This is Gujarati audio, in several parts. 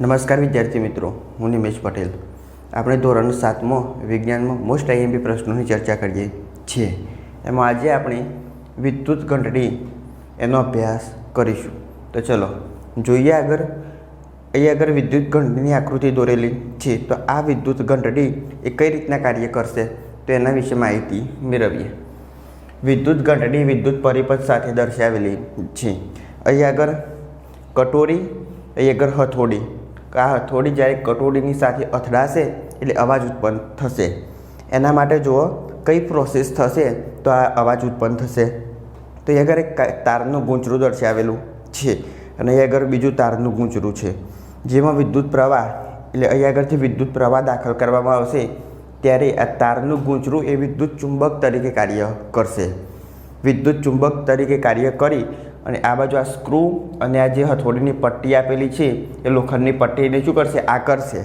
નમસ્કાર વિદ્યાર્થી મિત્રો, હું નિમેશ પટેલ. આપણે ધોરણ સાતમો વિજ્ઞાનમાં મોસ્ટ આઈએમપી પ્રશ્નોની ચર્ચા કરીએ છીએ. એમાં આજે આપણે વિદ્યુત ઘંટડી એનો અભ્યાસ કરીશું. તો ચલો, જોઈએ આગળ. અહીં આગળ વિદ્યુત ઘંટડીની આકૃતિ દોરેલી છે. તો આ વિદ્યુત ઘંટડી એ કઈ રીતના કાર્ય કરશે તો એના વિશે માહિતી મેળવીએ. વિદ્યુત ઘંટડી વિદ્યુત પરિપથ સાથે દર્શાવેલી છે. અહીં આગળ કટોરી અહીં આગળ હથોડી. આ થોડી જ્યારે કટોરીની સાથે અથડાશે એટલે અવાજ ઉત્પન્ન થશે. એના માટે જુઓ, કઈ પ્રોસેસ થશે તો આ અવાજ ઉત્પન્ન થશે. તો અહીં આગળ એક તારનું ગૂંચરું દર્શાવેલું છે અને અહીં આગળ બીજું તારનું ગૂંચરું છે. જેમાં વિદ્યુત પ્રવાહ એટલે અહીં આગળથી વિદ્યુત પ્રવાહ દાખલ કરવામાં આવશે, ત્યારે આ તારનું ગૂંચરું એ વિદ્યુત ચુંબક તરીકે કાર્ય કરશે. વિદ્યુત ચુંબક તરીકે કાર્ય કરી અને આ બાજુ આ સ્ક્રૂ અને આ જે હથોડીની પટ્ટી આપેલી છે, એ લોખંડની પટ્ટીને શું કરશે? આકર્ષે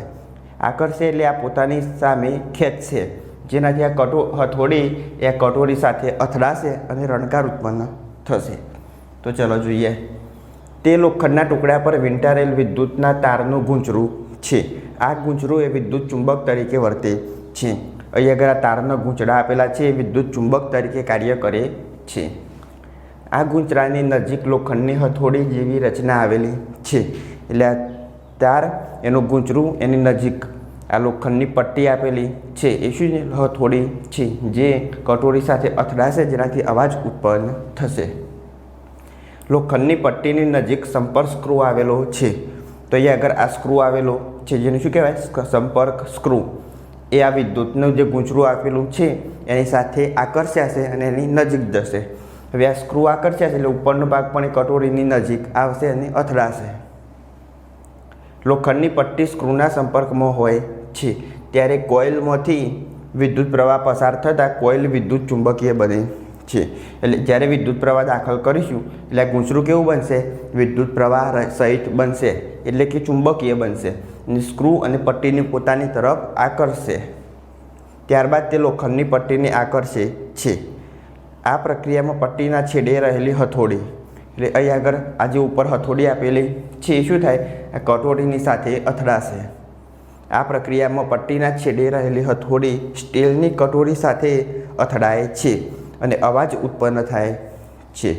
આકર્ષે એટલે આ પોતાની સામે ખેંચશે. જેનાથી આ કટો, હથોડી એ કટોરી સાથે અથડાશે અને રણકાર ઉત્પન્ન થશે. તો ચલો જોઈએ. તે લોખંડના ટુકડા પર વિંટારેલ વિદ્યુતના તારનું ગૂંચરું છે. આ ગૂંચરું એ વિદ્યુત ચુંબક તરીકે વર્તે છે. અહીં આગળ આ તારના ગૂંચડા આપેલા છે, એ વિદ્યુત ચુંબક તરીકે કાર્ય કરે છે. આ ગૂંચરાની નજીક લોખંડની હથોડી જેવી રચના આવેલી છે. એટલે આ તાર એનું ગૂંચરું એની નજીક આ લોખંડની પટ્ટી આપેલી છે. એ શું? હથોડી છે જે કટોરી સાથે અથડાશે જેનાથી અવાજ ઉત્પન્ન થશે. લોખંડની પટ્ટીની નજીક સંપર્ક સ્ક્રૂ આવેલો છે. તો અહીંયા આગળ આ સ્ક્રૂ આવેલો છે જેને શું કહેવાય? સંપર્ક સ્ક્રૂ. એ આ વિદ્યુતનું જે ગૂંચરું આપેલું છે, એની સાથે આકર્ષાશે અને એની નજીક જશે. હવે સ્ક્રૂ આકર્ષ્યા છે એટલે ઉપરનો ભાગ પણ એ કટોરીની નજીક આવશે અને અથડાશે. લોખંડની પટ્ટી સ્ક્રૂના સંપર્કમાં હોય છે. ત્યારે કોઇલમાંથી વિદ્યુત પ્રવાહ પસાર થતાં કોઇલ વિદ્યુત ચુંબકીય બને છે. એટલે જ્યારે વિદ્યુત પ્રવાહ દાખલ કરીશું, એટલે આ કેવું બનશે? વિદ્યુત પ્રવાહ સહિત બનશે. એટલે કે ચુંબકીય બનશે. અને સ્ક્રૂ અને પટ્ટીની પોતાની તરફ આકર્ષશે ત્યારબાદ તે લોખંડની પટ્ટીને આકર્ષે છે. આ પ્રક્રિયામાં પટ્ટીના છેડે રહેલી હથોડી, એટલે અહીં આગળ આ જે ઉપર હથોડી આપેલી છે. એ શું થાય? આ કટોરીની સાથે અથડાશે. આ પ્રક્રિયામાં પટ્ટીના છેડે રહેલી હથોડી સ્ટીલની કટોરી સાથે અથડાય છે અને અવાજ ઉત્પન્ન થાય છે.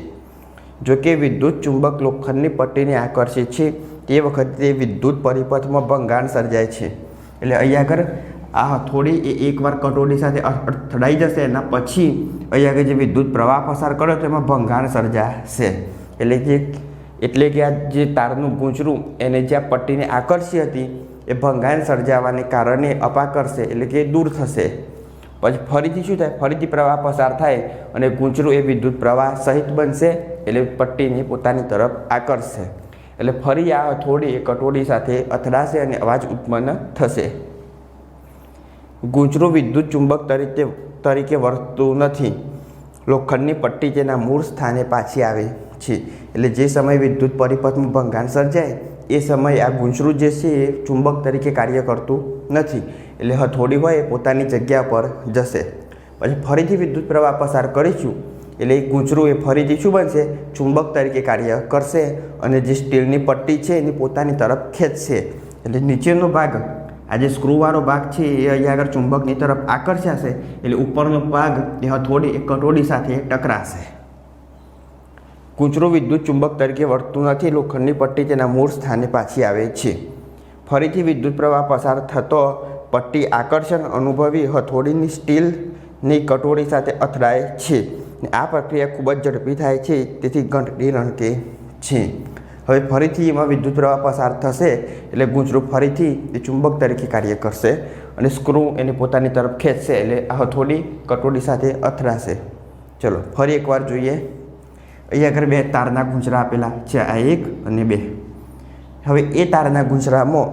જો કે વિદ્યુત ચુંબક લોખંડની પટ્ટીને આકર્ષે છે. તે વખતે વિદ્યુત પરિપથમાં ભંગાણ સર્જાય છે. એટલે અહીં આગળ આ હથોડી એ એકવાર કટોરી સાથે અથડાઈ જશે એના પછી અહીંયા આગળ જે વિદ્યુત પ્રવાહ પસાર કર્યો તો એમાં ભંગાણ સર્જાશે. એટલે કે એટલે કે આ જે તારનું ગૂંચરું, એને જે આ પટ્ટીને આકર્ષી હતી, એ ભંગાણ સર્જાવાને કારણે અપાકર્ષે, એટલે કે દૂર થશે. પછી ફરીથી શું થાય? ફરીથી પ્રવાહ પસાર થાય અને ગૂંચરું એ વિદ્યુત પ્રવાહ સહિત બનશે, એટલે પટ્ટીને પોતાની તરફ આકર્ષશે એટલે ફરી આ હથોડી એ કટોરી સાથે અથડાશે અને અવાજ ઉત્પન્ન થશે. ગૂંચરું વિદ્યુત ચુંબક તરીકે તરીકે વર્તતું નથી. લોખંડની પટ્ટી તેના મૂળ સ્થાને પાછી આવે છે. એટલે જે સમયે વિદ્યુત પરિપથમાં ભંગાણ સર્જાય, એ સમયે આ ગૂંચરું જે છે એ ચુંબક તરીકે કાર્ય કરતું નથી. એટલે હથોડી હોય એ પોતાની જગ્યા પર જશે. પછી ફરીથી વિદ્યુત પ્રવાહ પસાર કરીશું. એટલે એ ગૂંચરું એ ફરીથી શું બનશે? ચુંબક તરીકે કાર્ય કરશે અને જે સ્ટીલની પટ્ટી છે એની પોતાની તરફ ખેંચશે. એટલે નીચેનો ભાગ આ જે સ્ક્રૂવાળો ભાગ છે, એ અહીંયા આગળ ચુંબકની તરફ આકર્ષાશે, એટલે ઉપરનો ભાગ એ હથોડી કટોડી સાથે ટકરાશે. કૂચરો વિદ્યુત ચુંબક તરીકે વર્તતું નથી લોખંડની પટ્ટી તેના મૂળ સ્થાને પાછી આવે છે. ફરીથી વિદ્યુત પ્રવાહ પસાર થતો પટ્ટી આકર્ષણ અનુભવી હથોડીની સ્ટીલની કટોરી સાથે અથડાય છે. આ પ્રક્રિયા ખૂબ જ ઝડપી થાય છે, તેથી ઘંટડી રણકે છે. હવે ફરીથી એમાં વિદ્યુત પ્રવાહ પસાર થશે એટલે ગૂંચરું ફરીથી એ ચુંબક તરીકે કાર્ય કરશે અને સ્ક્રૂ એની પોતાની તરફ ખેંચશે એટલે આ હથોડી કટોડી સાથે અથડાશે. ચલો, ફરી એકવાર જોઈએ. અહીંયા આગળ બે તારના ગુંચરા આપેલા છે, આ એક અને બે. હવે એ તારના ગુંચરામાં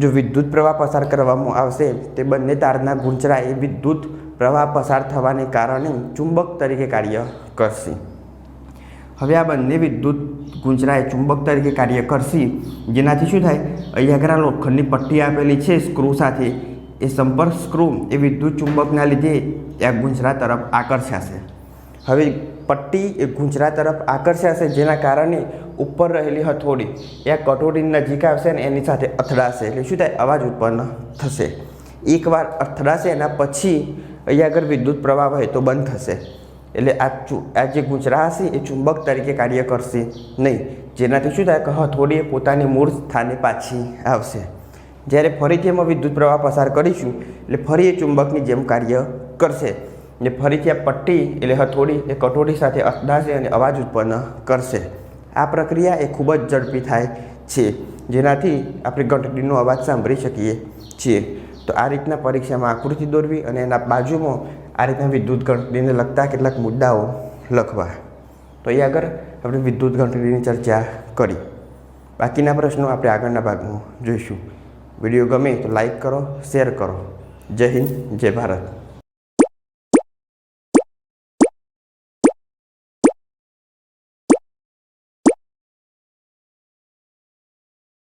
જો વિદ્યુત પ્રવાહ પસાર કરવામાં આવશે, તે બંને તારના ગુંચરા એ વિદ્યુત પ્રવાહ પસાર થવાને કારણે ચુંબક તરીકે કાર્ય કરશે. હવે આ બંને વિદ્યુત ગૂંચરા એ ચુંબક તરીકે કાર્ય કરશે. જેનાથી શું થાય? આ લોખંડની પટ્ટી આપેલી છે સ્ક્રૂ સાથે. એ સંપર્ક સ્ક્રૂ એ વિદ્યુત ચુંબકના લીધે આ ગુંજરા તરફ આકર્ષાશે. હવે પટ્ટી એ ગુંજરા તરફ આકર્ષાશે જેના કારણે ઉપર રહેલી હથોડી એ કટોરીની નજીક આવશે ને એની સાથે અથડાશે. એટલે શું થાય? અવાજ ઉત્પન્ન થશે. એકવાર અથડાશે એના પછી અહીંયા આગળ વિદ્યુત પ્રવાહ હોય તો બંધ થશે. એટલે આ આ જે ગુંચરા હશે એ ચુંબક તરીકે કાર્ય કરશે નહીં. જેનાથી શું થાય કે હથોડી પોતાની મૂળ સ્થાને પાછી આવશે. જ્યારે ફરીથી એમાં વિદ્યુત પ્રવાહ પસાર કરીશું, એટલે ફરી એ ચુંબકની જેમ કાર્ય કરશે. ને ફરીથી આ પટ્ટી, એટલે હથોડી એ કટોરી સાથે અથડાશે અને અવાજ ઉત્પન્ન કરશે. આ પ્રક્રિયા એ ખૂબ જ ઝડપી થાય છે. જેનાથી આપણે ઘંટડીનો અવાજ સાંભળી શકીએ છીએ. તો આ રીતના પરીક્ષામાં આકૃતિ દોરવી અને એના બાજુમાં આ રીતના વિદ્યુત ઘંટડીને લગતા કેટલાક મુદ્દાઓ લખવા. તો એ આગળ આપણે વિદ્યુત ઘંટડીની ચર્ચા કરી. બાકીના પ્રશ્નો આપણે આગળના ભાગમાં જોઈશું. વીડિયો ગમે તો લાઈક કરો, શેર કરો. જય હિન્દ, જય ભારત.